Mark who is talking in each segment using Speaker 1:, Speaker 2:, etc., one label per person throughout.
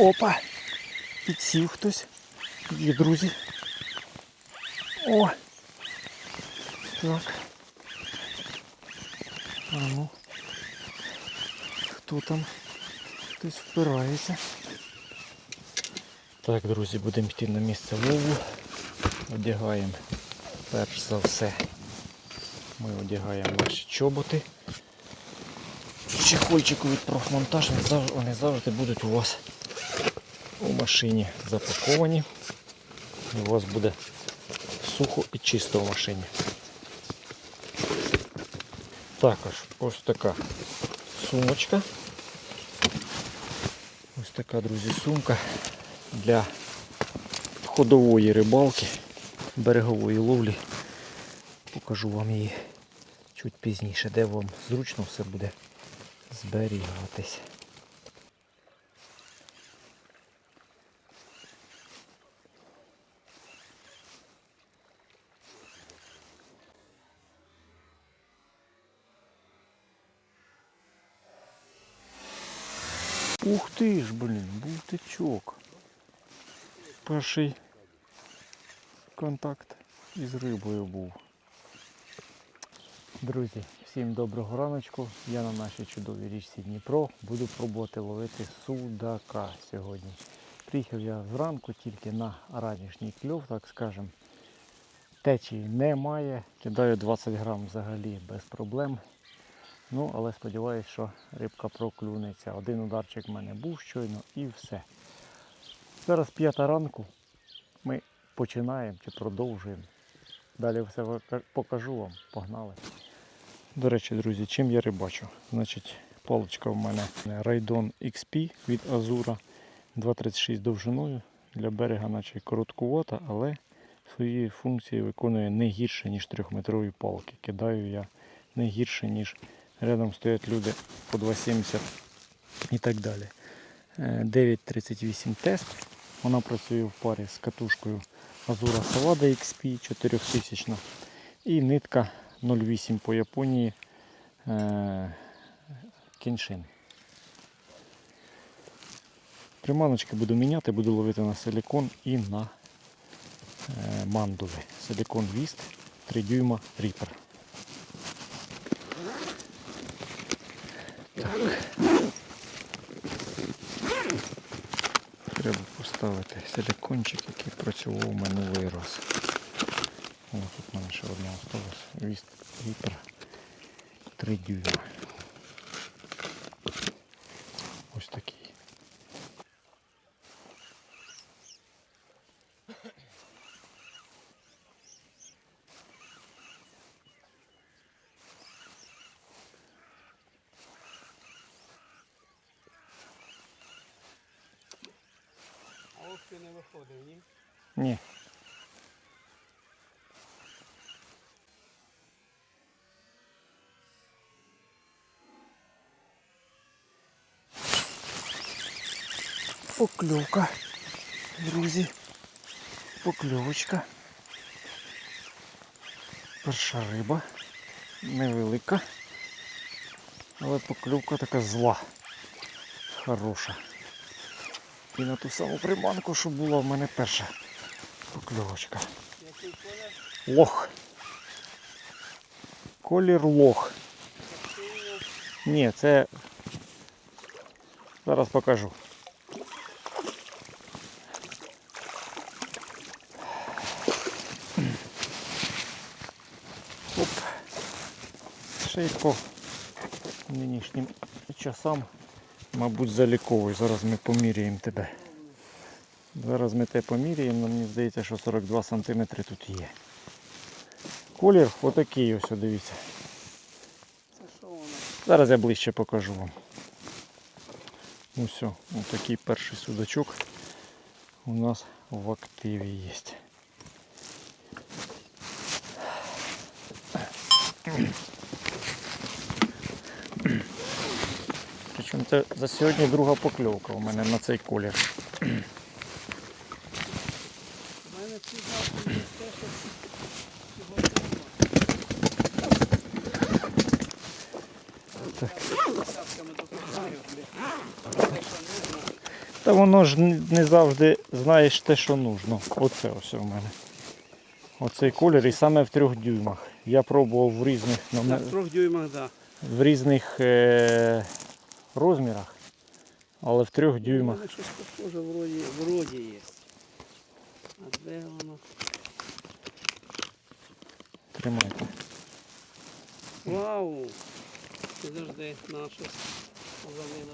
Speaker 1: Опа! Підсів хтось. Є друзі. О! Так. А ну. Хто там? Хтось впирається. Так, друзі, будемо йти на місце лову. Одягаємо перш за все. Ми одягаємо наші чоботи. Чехольчику від профмонтаж, вони завжди, будуть у вас у машині запаковані. У вас буде сухо і чисто в машині. Також ось така сумочка. Ось така, друзі, сумка для ходової рибалки, берегової ловлі. Покажу вам її чуть пізніше, де вам зручно все буде зберігатись. Ух ти ж, блін, бултичок. Перший контакт із рибою був. Друзі, всім доброго раночку. Я на нашій чудовій річці Дніпро буду пробувати ловити судака сьогодні. Приїхав я зранку тільки на ранішній кльов, так скажем. Течії немає. Кидаю 20 грам взагалі без проблем. Ну, але сподіваюся, що рибка проклюнеться. Один ударчик в мене був щойно і все. Зараз п'ята ранку. Ми починаємо чи продовжуємо. Далі все покажу вам. Погнали. До речі, друзі, чим я рибачу? Значить, паличка в мене Raydon XP від Азура 2,36 довжиною. Для берега наче короткувата, але свої функції виконує не гірше, ніж 3-метрові палки. Кидаю я не гірше, ніж рядом стоять люди по 2,70 і так далі. Е, 938 тест. Вона працює в парі з катушкою Azura Savada XP 4000 і нитка 0,8 по Японії е, Kenshin. Приманочки буду міняти, буду ловити на силікон і на е, мандули. Силікон Віст 3 дюйма Reaper. Треба поставити силикончик, який працював минулий раз. О, тут в мене ще одна. Віст Reaper 3 дюйма. Покльовка, друзі. Покльовочка. Перша риба. Невелика. Але покльовка така зла. Хороша. І на ту саму приманку, що була в мене перша покльовочка. Лох. Колір лох. Ні, це зараз покажу. Ще й по нинішнім часам, мабуть, заліковий. Зараз ми поміряємо тебе. Зараз ми тебе поміряємо, але мені здається, що 42 см тут є. Колір отакий ось, дивіться. Зараз я ближче покажу вам. Ось, ось такий перший судачок у нас в активі є. Причому це за сьогодні друга покльовка у мене на цей колір. Так. Та воно ж не завжди знаєш те, що нужно. Оце ось у мене. Оцей колір і саме в трьох дюймах. Я пробував в різних, номер-
Speaker 2: трьох дюймах, так.
Speaker 1: в різних е- розмірах, але в трьох дюймах.
Speaker 2: мене щось похоже вроді, вроді є. А де воно?
Speaker 1: Тримайте.
Speaker 2: Вау! Підожди, наша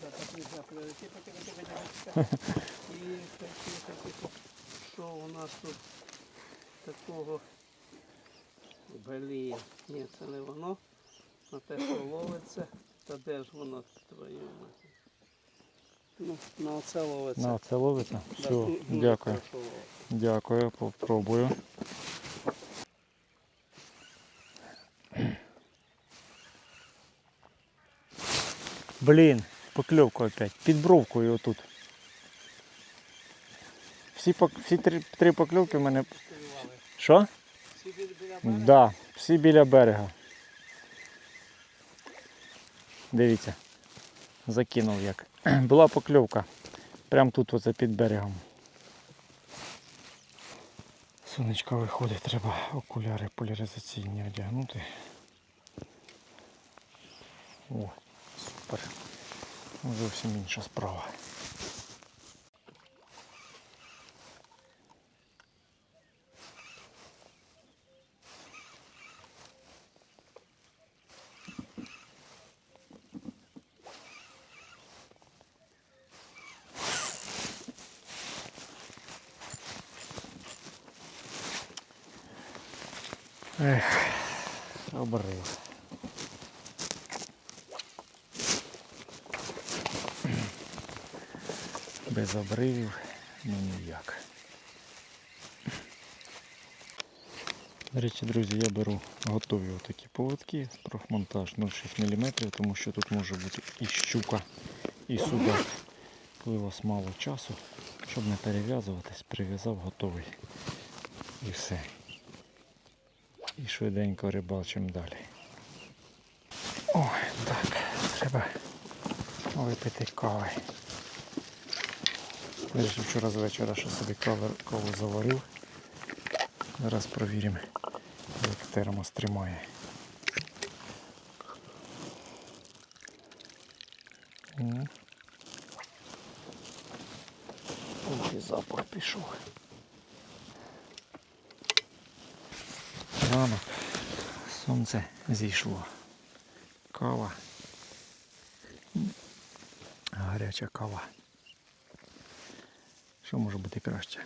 Speaker 2: де так не закрили. Тихо, тихо, тихо, тихо, тихо. Тихо, тихо, тихо. Що у нас тут такого? Блін, ні, це не воно. На те, що ловиться. Та де ж воно мать? Ну, на оце ловиться.
Speaker 1: На, це ловиться. Все,
Speaker 2: ду- дуже
Speaker 1: дякую.
Speaker 2: хорошо.
Speaker 1: Дякую, попробую. Блін, покльовка опять. Під бровкою отут. Всі, пок- всі три, три покльовки в мене. Що?
Speaker 2: Всі біля біля берега?
Speaker 1: Да, всі біля берега. Дивіться. Закинув як. Була покльовка. Прямо тут оце під берегом. Сонечко виходить, треба окуляри поляризаційні одягнути. О, супер. Зовсім інша справа. Ех, обрив. Без обривів ну ніяк. До речі, друзі, я беру готові отакі поводки, профмонтаж 0,6 мм, тому що тут може бути і щука, і судак. Коли у вас мало часу, щоб не перев'язуватись, прив'язав готовий. І все. І швиденько рибачимо далі. Ой, так, треба випити кави. Вирішив вчора з вечора, що собі кову заварив. Зараз провіримо, як термос тримає. М. Ох, і запах пішов. Ранок, сонце зійшло. Кава. Гаряча кава. Що може бути краще?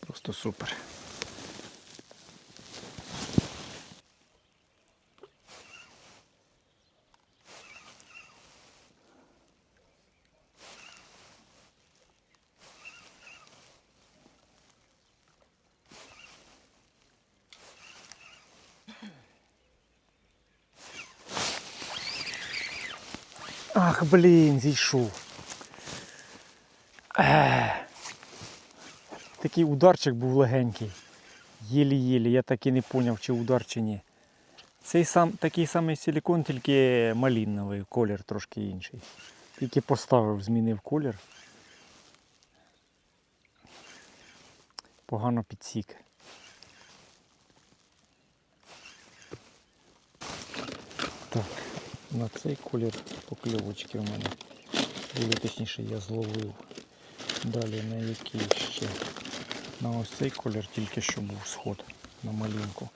Speaker 1: Просто супер. Ах, блін, зійшов. Такий ударчик був легенький. Єлі-єлі, я так і не зрозумів, чи удар, чи ні. Цей сам, такий самий силікон, тільки малиновий, колір трошки інший. Тільки поставив, змінив колір. Погано підсік. На цей колір покльовочки у мене. Или точніше я зловив. Далі на який ще. На ось цей колір тільки що був сход на малинку.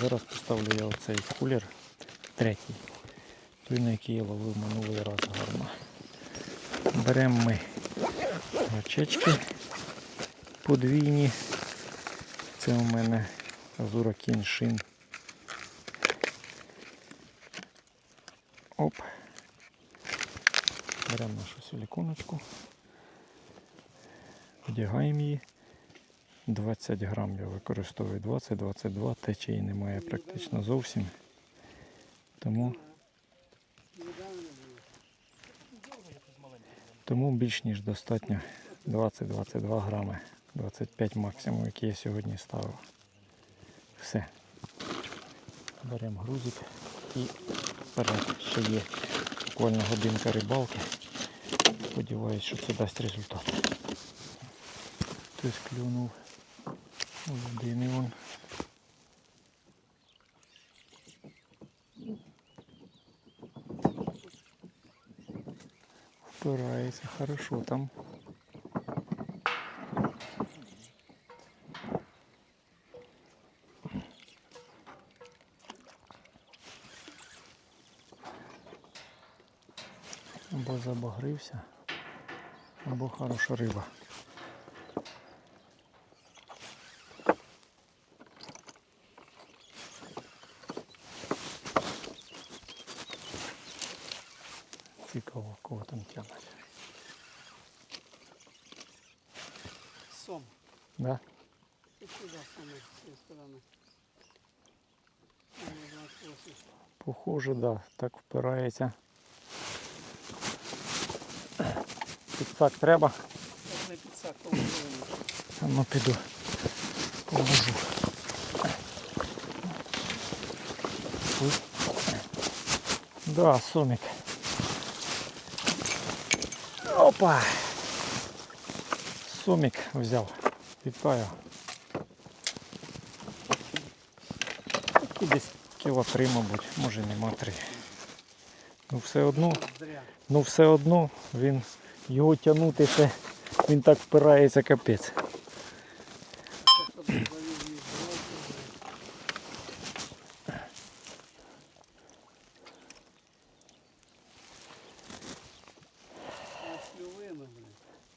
Speaker 1: Зараз поставлю я оцей колір третій. Той, на який я ловив минулий раз гарно. Беремо ми гачечки подвійні. Це у мене Азура Кіншин. Оп. Беремо нашу силіконочку. Вдягаємо її. 20 грам я використовую 20-22, течії немає практично зовсім. Тому, тому більш ніж достатньо 20-22 грами, 25 максимум, який я сьогодні ставив. Все. Беремо грузик і вперед. Ще є буквально годинка рибалки. Сподіваюсь, що це дасть результат. Хтось клюнув. У людини вон. Впирається хорошо там. Або забагрився, або хороша риба. Цікаво, кого там тягнуть.
Speaker 2: Сом.
Speaker 1: Да?
Speaker 2: І сюди саме з цієї сторони. Номер 28.
Speaker 1: Похоже, да, так впирається. Підсак треба.
Speaker 2: Це не підсак.
Speaker 1: А ну піду. Поможу. Да, сомик. Опа! Сомик взяв. Вітаю. Десь кіло три, мабуть, може нема три. Ну все одно, ну все одно він його тягнути це, він так впирається капець.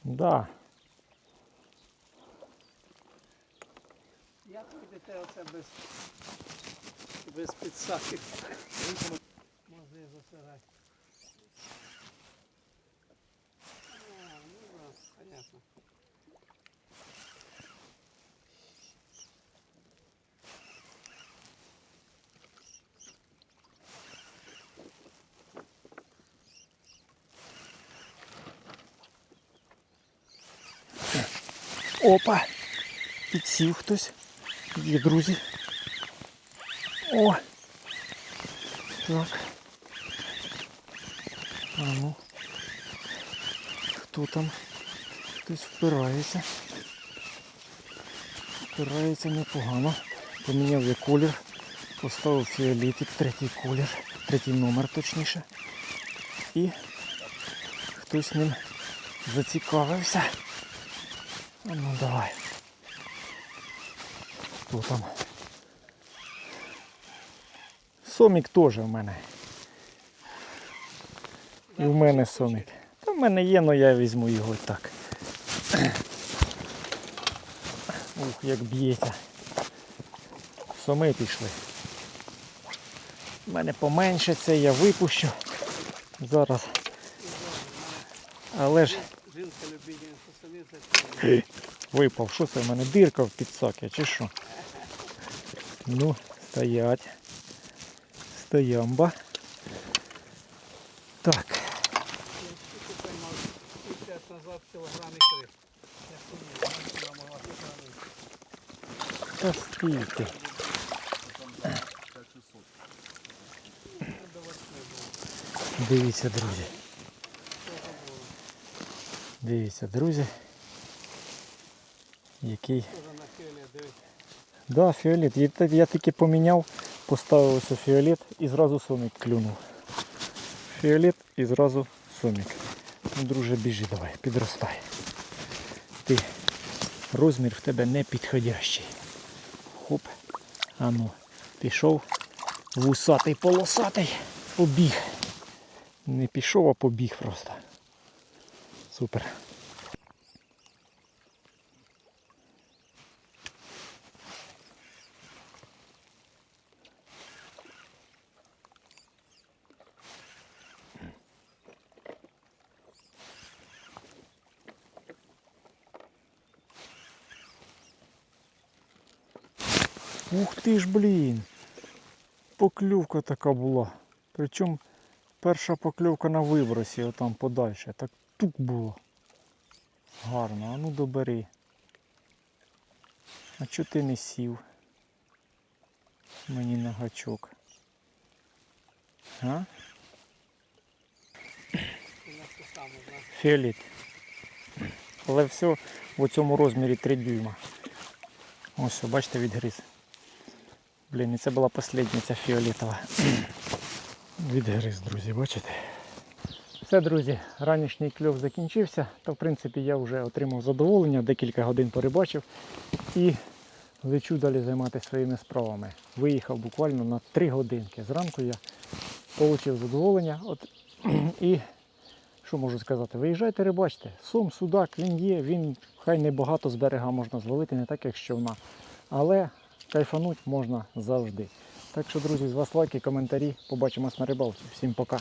Speaker 1: Да.
Speaker 2: Як ви йдете оце без, без підсаків? Може засирати. понятно.
Speaker 1: Опа! Підсів хтось. Є друзі. О! Так. А ну. Хто там? Хтось впирається. Впирається непогано. Поміняв я колір. Поставив фіолетик, третій колір, третій номер точніше. І хтось ним зацікавився. Ну давай. Хто там? Сомік теж в мене. І в мене сомік. Та в мене є, але я візьму його так. Ух, як б'ється. Соми пішли. У мене поменше це я випущу. Зараз. Але ж. Випав. Що це в мене дирка в підсакі, чи що? Ну, стоять. Стоямба. Так.
Speaker 2: Я скільки поймав 50 назад кілограм і три. Я сумнів, вона могла кілограм.
Speaker 1: Та. Дивіться, друзі. Дивіться, друзі. Який. Да, фіолет. Я, я таки поміняв, поставив ось фіолет і зразу сомік клюнув. Фіолет і зразу сомік. Ну, друже, біжи давай, підростай. Ти розмір в тебе не підходящий. Хоп. А ну, пішов. Вусатий полосатий. Побіг. Не пішов, а побіг просто. Супер. Ух ти ж, блін. Покльовка така була. Причому перша покльовка на вибросі, отам подальше. Так тук було. Гарно, а ну добери. А чого ти не сів? Мені на гачок. А? Фіоліт. Але все в цьому розмірі 3 дюйма. Ось, бачите, відгриз. Блін, і це була остання ця фіолетова. Відгриз, друзі, бачите? Все, друзі, ранішній кльов закінчився. Та в принципі я вже отримав задоволення, декілька годин порибачив і лечу далі займатися своїми справами. Виїхав буквально на 3 годинки. Зранку я отримав задоволення. От, і що можу сказати? Виїжджайте, рибачте. Сом, судак, він є, він хай не багато з берега можна зловити, не так як з човна. Але кайфануть можна завжди. Так що, друзі, з вас лайки, коментарі. Побачимось на рибалці. Всім пока.